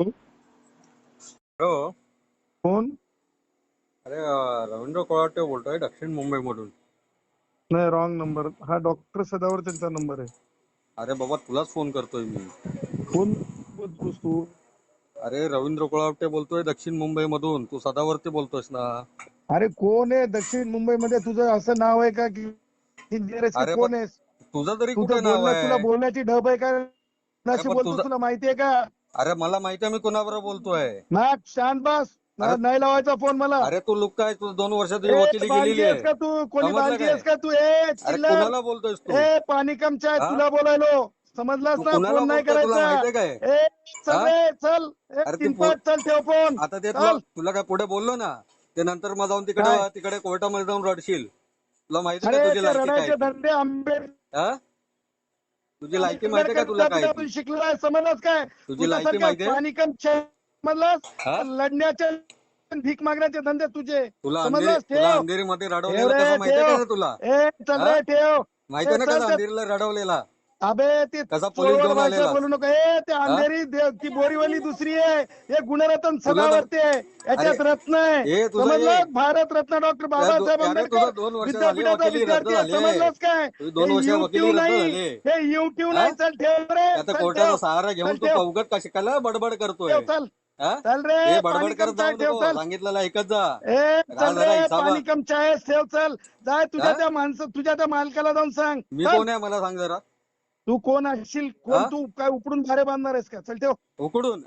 हो कोण? अरे अं, रवींद्र कोळाटे बोलतोय दक्षिण मुंबईमधून. नाही रॉंग नंबर हा डॉक्टर सदावर त्यांचा नंबर आहे. अरे बाबा तुलाच फोन करतोय मी. कोण बोलतोस तू? अरे रवींद्र कोळावटे बोलतोय दक्षिण मुंबईमधून. तू सदावरती बोलतोयस ना. अरे कोण आहे दक्षिण मुंबईमध्ये? तुझं असं नाव आहे का की इंजिनियर आहेस अरे की कोण आहेस? तुझं तरी कुठे तुझं नाव बोलणं तुला आहे बोलण्याची ढब आहे का? नशी पण बोलतो तुझं- तुला माहितीये का? अरे मला माहिती आहे मी कुणाबरोबर बोलतोय. नाक शांत बस. ना- अरे- नाही लावायचा फोन मला. अरे तू लुक काय? तू दोन वर्षात ए, वकिली गेलेली आहेस आहे का तू? कोणी समजलं काय? आहेस का तू? ए अरे चिल्लर. कुणाला बोलतोयस तू? ए पाणी कमच्या हा? तुला बोलायलो. समजलास तू ना कुणाला फोन नाही बोलतोय तुला माहितीये करायचा काय? ए चल हा? रे चल. ए, अरे ते चल ठेव फोन. आता ते चल. तुला काय पुढे बोललो ना ते नंतर मग जाऊन तिकडे काय? तिकडे कोर्टामध्ये जाऊन रडशील. तुला माहिती अरे का तुझी ते लायकी रडायचे काय? धंदे आंबे हा? तुझी लायकी माहिती का तुला काय? तू शिकलाय समजलास काय? तुझी लायकी तुझ्यासारख्या माहितीये? पाणी कम समजलास? हा? लढण्याचे भीक मागण्याचे धंदे तुझे. तुला समजलास? अंधेरीमध्ये रडवलेलं माहितीये का तुला? ठेव. माहितीये ना चल. अंधेरीला रडवलेला? अबे ते कसा पोलीस चोरवड घेऊन भाषा आलेला? बोलू नको. ए ते अंधेरी दे- ती बोरीवली दुसरी आहे. हे गुणरत्न सदावर्ते आहे. याच्यात अरे, रत्न आहे. हे तुझं समजलं? भारत रत्न डॉक्टर बाबासाहेब अरे तुझं आंबेडकर दोन वर्ष झाली विद्यापीठाचा वकिली रद्द विद्यार्थी आहे. झाली. समजलंस काय? तुझी दोन हे वर्ष वकिली YouTube रद्द नाही. झाली. हे युट्यूब हा? नाही. चल ठेव रे आता चल कोर्टाचा ठेव. सहारा घेऊन चल तू ठेव. अवघड कशाला बडबड करतोय? ठेव, चल. हा? चल रे हे बडबड करत जाऊ ठेव नको चल. सांगितलेलं ऐकत जा. ए चल जरा रे. पाणी ठेव चल. जाय तुझ्या हा? त्या माणसं तुझ्या त्या मालकाला जाऊन सांग. मी चल. कोण आहे मला सांग जरा. तू कोण असशील? कोण तू काय उपडून भारे बांधणार आहेस का? चल ठेव. उकडून?